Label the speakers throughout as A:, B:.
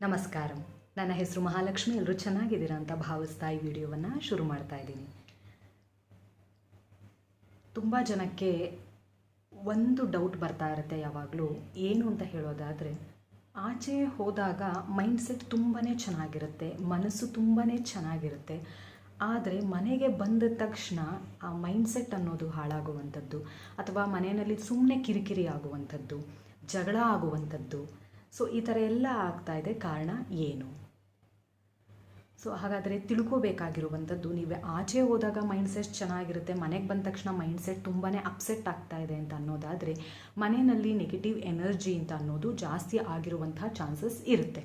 A: ನಮಸ್ಕಾರ. ನನ್ನ ಹೆಸರು ಮಹಾಲಕ್ಷ್ಮಿ. ಎಲ್ಲರೂ ಚೆನ್ನಾಗಿದ್ದೀರಾ ಅಂತ ಭಾವಿಸ್ತಾ ಈ ವಿಡಿಯೋವನ್ನು ಶುರು ಮಾಡ್ತಾ ಇದ್ದೀನಿ. ತುಂಬ ಜನಕ್ಕೆ ಒಂದು ಡೌಟ್ ಬರ್ತಾ ಇರುತ್ತೆ ಯಾವಾಗಲೂ. ಏನು ಅಂತ ಹೇಳೋದಾದರೆ, ಆಚೆ ಹೋದಾಗ ಮೈಂಡ್ಸೆಟ್ ತುಂಬಾ ಚೆನ್ನಾಗಿರುತ್ತೆ, ಮನಸ್ಸು ತುಂಬಾ ಚೆನ್ನಾಗಿರುತ್ತೆ. ಆದರೆ ಮನೆಗೆ ಬಂದ ತಕ್ಷಣ ಆ ಮೈಂಡ್ಸೆಟ್ ಅನ್ನೋದು ಹಾಳಾಗುವಂಥದ್ದು, ಅಥವಾ ಮನೆಯಲ್ಲಿ ಸುಮ್ಮನೆ ಕಿರಿಕಿರಿ ಆಗುವಂಥದ್ದು, ಜಗಳ ಆಗುವಂಥದ್ದು ಸೊ ಈ ಥರ ಎಲ್ಲ ಆಗ್ತಾ ಇದೆ ಕಾರಣ ಏನು? ಸೊ ಹಾಗಾದರೆ ತಿಳ್ಕೋಬೇಕಾಗಿರುವಂಥದ್ದು, ನೀವು ಆಚೆ ಹೋದಾಗ ಮೈಂಡ್ಸೆಟ್ ಚೆನ್ನಾಗಿರುತ್ತೆ, ಮನೆಗೆ ಬಂದ ತಕ್ಷಣ ಮೈಂಡ್ಸೆಟ್ ತುಂಬಾ ಅಪ್ಸೆಟ್ ಆಗ್ತಾ ಇದೆ ಅಂತ ಅನ್ನೋದಾದರೆ ಮನೆಯಲ್ಲಿ ನೆಗೆಟಿವ್ ಎನರ್ಜಿ ಅಂತ ಅನ್ನೋದು ಜಾಸ್ತಿ ಆಗಿರುವಂತಹ ಚಾನ್ಸಸ್ ಇರುತ್ತೆ.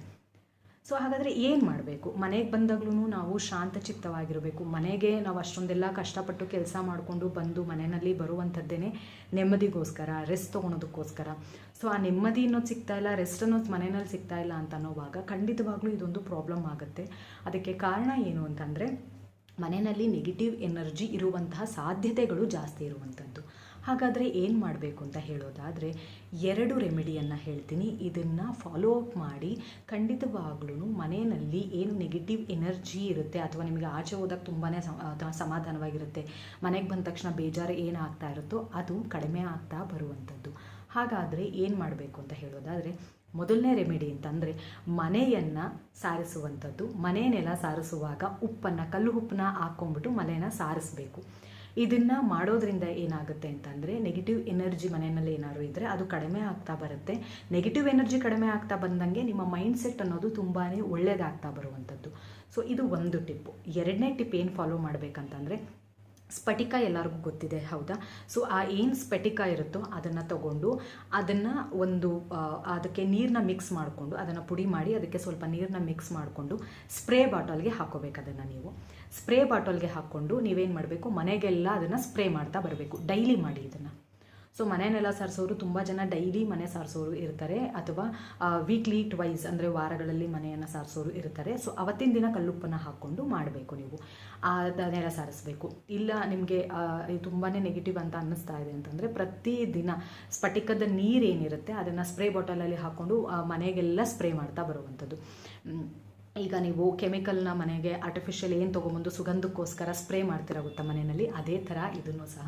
A: ಸೊ ಹಾಗಾದರೆ ಏನು ಮಾಡಬೇಕು? ಮನೆಗೆ ಬಂದಾಗ್ಲೂ ನಾವು ಶಾಂತಚಿತ್ತವಾಗಿರಬೇಕು ಮನೆಗೆ ನಾವು ಅಷ್ಟೊಂದೆಲ್ಲ ಕಷ್ಟಪಟ್ಟು ಕೆಲಸ ಮಾಡಿಕೊಂಡು ಬಂದು ಮನೆಯಲ್ಲಿ ಬರುವಂಥದ್ದೇನೆ ನೆಮ್ಮದಿಗೋಸ್ಕರ ರೆಸ್ಟ್ ತೊಗೊಳೋದಕ್ಕೋಸ್ಕರ. ಸೊ ಆ ನೆಮ್ಮದಿ ಅನ್ನೋದು ಸಿಗ್ತಾ ಇಲ್ಲ ರೆಸ್ಟ್ ಅನ್ನೋದು ಮನೆಯಲ್ಲಿ ಸಿಗ್ತಾ ಇಲ್ಲ ಅಂತ ಅನ್ನೋವಾಗ ಖಂಡಿತವಾಗ್ಲೂ ಇದೊಂದು ಪ್ರಾಬ್ಲಮ್ ಆಗುತ್ತೆ. ಅದಕ್ಕೆ ಕಾರಣ ಏನು ಅಂತಂದರೆ ಮನೆಯಲ್ಲಿ ನೆಗೆಟಿವ್ ಎನರ್ಜಿ ಇರುವಂತಹ ಸಾಧ್ಯತೆಗಳು ಜಾಸ್ತಿ ಇರುವಂಥದ್ದು. ಹಾಗಾದರೆ ಏನು ಮಾಡಬೇಕು ಅಂತ ಹೇಳೋದಾದರೆ ಎರಡು ರೆಮಿಡಿಯನ್ನು ಹೇಳ್ತೀನಿ. ಇದನ್ನು ಫಾಲೋ ಅಪ್ ಮಾಡಿ ಖಂಡಿತವಾಗ್ಲೂ ಮನೆಯಲ್ಲಿ ಏನು ನೆಗೆಟಿವ್ ಎನರ್ಜಿ ಇರುತ್ತೆ ಅಥವಾ ನಿಮಗೆ ಆಚೆ ಹೋದಾಗ ತುಂಬಾ ಸಮಾಧಾನವಾಗಿರುತ್ತೆ, ಮನೆಗೆ ಬಂದ ತಕ್ಷಣ ಬೇಜಾರು ಏನಾಗ್ತಾ ಇರುತ್ತೋ ಅದು ಕಡಿಮೆ ಆಗ್ತಾ ಬರುವಂಥದ್ದು. ಹಾಗಾದರೆ ಏನು ಮಾಡಬೇಕು ಅಂತ ಹೇಳೋದಾದರೆ ಮೊದಲನೇ ರೆಮಿಡಿ ಅಂತಂದರೆ ಮನೆಯನ್ನು ಸಾರಿಸುವಂಥದ್ದು. ಮನೆಯನ್ನೆಲ್ಲ ಸಾರಿಸುವಾಗ ಉಪ್ಪನ್ನು, ಕಲ್ಲು ಉಪ್ಪನ್ನ ಹಾಕ್ಕೊಂಬಿಟ್ಟು ಮನೆಯನ್ನು ಸಾರಿಸಬೇಕು. ಇದನ್ನು ಮಾಡೋದ್ರಿಂದ ಏನಾಗುತ್ತೆ ಅಂತಂದರೆ ನೆಗೆಟಿವ್ ಎನರ್ಜಿ ಮನೆಯಲ್ಲಿ ಏನಾದ್ರು ಇದ್ದರೆ ಅದು ಕಡಿಮೆ ಆಗ್ತಾ ಬರುತ್ತೆ. ನೆಗೆಟಿವ್ ಎನರ್ಜಿ ಕಡಿಮೆ ಆಗ್ತಾ ಬಂದಂಗೆ ನಿಮ್ಮ ಮೈಂಡ್ ಸೆಟ್ ಅನ್ನೋದು ತುಂಬಾ ಒಳ್ಳೆಯದಾಗ್ತಾ ಬರುವಂಥದ್ದು ಸೊ ಇದು ಒಂದು ಟಿಪ್ಪು ಎರಡನೇ ಟಿಪ್ ಏನು ಫಾಲೋ ಮಾಡಬೇಕಂತಂದರೆ ಸ್ಫಟಿಕ ಎಲ್ಲರಿಗೂ ಗೊತ್ತಿದೆ, ಹೌದಾ? ಸೊ ಆ ಏನು ಸ್ಫಟಿಕ ಇರುತ್ತೋ ಅದನ್ನು ತಗೊಂಡು ಅದನ್ನು ಒಂದು ಅದಕ್ಕೆ ನೀರನ್ನ ಮಿಕ್ಸ್ ಮಾಡಿಕೊಂಡು ಅದನ್ನು ಪುಡಿ ಮಾಡಿ ಅದಕ್ಕೆ ಸ್ವಲ್ಪ ನೀರನ್ನ ಮಿಕ್ಸ್ ಮಾಡಿಕೊಂಡು ಸ್ಪ್ರೇ ಬಾಟಲ್ಗೆ ಹಾಕೋಬೇಕು ಅದನ್ನು ನೀವು. ಸ್ಪ್ರೇ ಬಾಟಲ್ಗೆ ಹಾಕ್ಕೊಂಡು ನೀವೇನು ಮಾಡಬೇಕು? ಮನೆಗೆಲ್ಲ ಅದನ್ನು ಸ್ಪ್ರೇ ಮಾಡ್ತಾ ಬರಬೇಕು. ಡೈಲಿ ಮಾಡಿ ಇದನ್ನು. ಸೊ ಮನೆಯನ್ನೆಲ್ಲ ಸಾರಿಸೋರು ತುಂಬ ಜನ ಡೈಲಿ ಮನೆ ಸಾರಿಸೋರು ಇರ್ತಾರೆ ಅಥವಾ ವೀಕ್ಲಿ ಟ್ವೈಸ್ ಅಂದರೆ ವಾರಗಳಲ್ಲಿ ಮನೆಯನ್ನು ಸಾರಿಸೋರು ಇರ್ತಾರೆ. ಸೊ ಅವತ್ತಿನ ದಿನ ಕಲ್ಲುಪ್ಪನ್ನು ಹಾಕ್ಕೊಂಡು ಮಾಡಬೇಕು ನೀವು. ಅದನ್ನೆಲ್ಲ ಸಾರಿಸ್ಬೇಕು. ಇಲ್ಲ ನಿಮಗೆ ತುಂಬಾ ನೆಗೆಟಿವ್ ಅಂತ ಅನ್ನಿಸ್ತಾ ಇದೆ ಅಂತಂದರೆ ಪ್ರತಿ ದಿನ ಸ್ಫಟಿಕದ ನೀರೇನಿರುತ್ತೆ ಅದನ್ನು ಸ್ಪ್ರೇ ಬಾಟಲಲ್ಲಿ ಹಾಕ್ಕೊಂಡು ಮನೆಗೆಲ್ಲ ಸ್ಪ್ರೇ ಮಾಡ್ತಾ ಬರುವಂಥದ್ದು. ಈಗ ನೀವು ಕೆಮಿಕಲ್ನ ಮನೆಗೆ ಆರ್ಟಿಫಿಷಿಯಲ್ ಏನು ತೊಗೊಂಬಂದು ಸುಗಂಧಕ್ಕೋಸ್ಕರ ಸ್ಪ್ರೇ ಮಾಡ್ತೀರ ಗೊತ್ತಾ ಮನೆಯಲ್ಲಿ? ಅದೇ ಥರ ಇದನ್ನು ಸಹ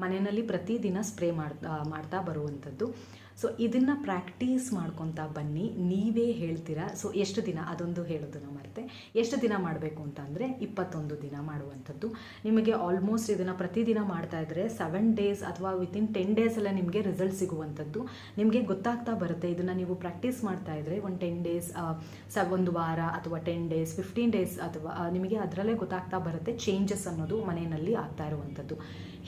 A: ಮನೆಯಲ್ಲಿ ಪ್ರತಿದಿನ ಸ್ಪ್ರೇ ಮಾಡ್ತಾ ಮಾಡ್ತಾ ಬರುವಂಥದ್ದು. ಸೊ ಇದನ್ನು ಪ್ರಾಕ್ಟೀಸ್ ಮಾಡ್ಕೊತಾ ಬನ್ನಿ. ನೀವೇ ಹೇಳ್ತೀರಾ? ಸೊ ಎಷ್ಟು ದಿನ? ಅದೊಂದು ಹೇಳೋದನ್ನು ಮರೆತೆ. ಎಷ್ಟು ದಿನ ಮಾಡಬೇಕು ಅಂತ ಅಂದರೆ ಇಪ್ಪತ್ತೊಂದು ದಿನ ಮಾಡುವಂಥದ್ದು. ನಿಮಗೆ ಆಲ್ಮೋಸ್ಟ್ ಇದನ್ನು ಪ್ರತಿದಿನ ಮಾಡ್ತಾ ಇದ್ದರೆ ಸೆವೆನ್ ಡೇಸ್ ಅಥವಾ ವಿತಿನ್ ಟೆನ್ ಡೇಸಲ್ಲೇ ನಿಮಗೆ ರಿಸಲ್ಟ್ ಸಿಗುವಂಥದ್ದು. ನಿಮಗೆ ಗೊತ್ತಾಗ್ತಾ ಬರುತ್ತೆ. ಇದನ್ನು ನೀವು ಪ್ರಾಕ್ಟೀಸ್ ಮಾಡ್ತಾ ಇದ್ದರೆ ಒಂದು ಟೆನ್ ಡೇಸ್ ಸ, ಒಂದು ವಾರ ಅಥವಾ ಟೆನ್ ಡೇಸ್ ಫಿಫ್ಟೀನ್ ಡೇಸ್ ಅಥವಾ ನಿಮಗೆ ಅದರಲ್ಲೇ ಗೊತ್ತಾಗ್ತಾ ಬರುತ್ತೆ ಚೇಂಜಸ್ ಅನ್ನೋದು ಮನೆಯಲ್ಲಿ ಆಗ್ತಾ ಇರುವಂಥದ್ದು.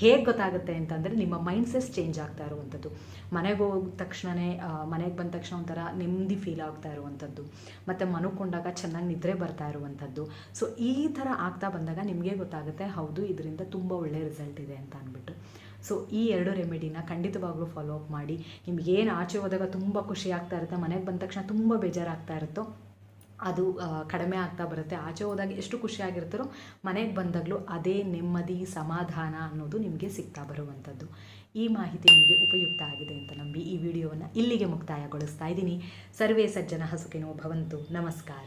A: ಹೇಗೆ ಗೊತ್ತಾಗುತ್ತೆ ಅಂತಂದರೆ ನಿಮ್ಮ ಮೈಂಡ್ಸೆಸ್ ಚೇಂಜ್ ಆಗ್ತಾ ಇರುವಂಥದ್ದು. ಮನೆಗೆ ಹೋದ ತಕ್ಷಣವೇ ಮನೆಗೆ ಬಂದ ತಕ್ಷಣ ಒಂಥರ ನೆಮ್ಮದಿ ಫೀಲ್ ಆಗ್ತಾ ಇರುವಂಥದ್ದು. ಮತ್ತು ಮನುಕೊಂಡಾಗ ಚೆನ್ನಾಗಿ ನಿದ್ರೆ ಬರ್ತಾ ಇರುವಂಥದ್ದು. ಸೊ ಈ ಥರ ಆಗ್ತಾ ಬಂದಾಗ ನಿಮಗೆ ಗೊತ್ತಾಗುತ್ತೆ, ಹೌದು, ಇದರಿಂದ ತುಂಬ ಒಳ್ಳೆಯ ರಿಸಲ್ಟ್ ಇದೆ ಅಂತ ಅಂದ್ಬಿಟ್ಟು ಸೊ ಈ ಎರಡು ರೆಮಿಡಿನ ಖಂಡಿತವಾಗ್ಲೂ ಫಾಲೋ ಅಪ್ ಮಾಡಿ. ನಿಮಗೇನು ಆಚೆ ಹೋದಾಗ ತುಂಬ ಖುಷಿ ಆಗ್ತಾ ಇರುತ್ತೆ, ಮನೆಗೆ ಬಂದ ತಕ್ಷಣ ತುಂಬ ಬೇಜಾರಾಗ್ತಾ ಇರುತ್ತೋ ಅದು ಕಡಿಮೆ ಆಗ್ತಾ ಬರುತ್ತೆ. ಆಚೆ ಹೋದಾಗ ಎಷ್ಟು ಖುಷಿಯಾಗಿರ್ತಾರೋ, ಮನೆಗೆ ಬಂದಾಗಲೂ ಅದೇ ನೆಮ್ಮದಿ, ಸಮಾಧಾನ ಅನ್ನೋದು ನಿಮಗೆ ಸಿಗ್ತಾ ಬರುವಂಥದ್ದು. ಈ ಮಾಹಿತಿ ನಿಮಗೆ ಉಪಯುಕ್ತ ಆಗಿದೆ ಅಂತ ನಂಬಿ ಈ ವಿಡಿಯೋವನ್ನು ಇಲ್ಲಿಗೆ ಮುಕ್ತಾಯಗೊಳಿಸ್ತಾ ಇದ್ದೀನಿ. ಸರ್ವೇ ಸಜ್ಜನ ಹಸುಕಿನೋ ಭವಂತು. ನಮಸ್ಕಾರ.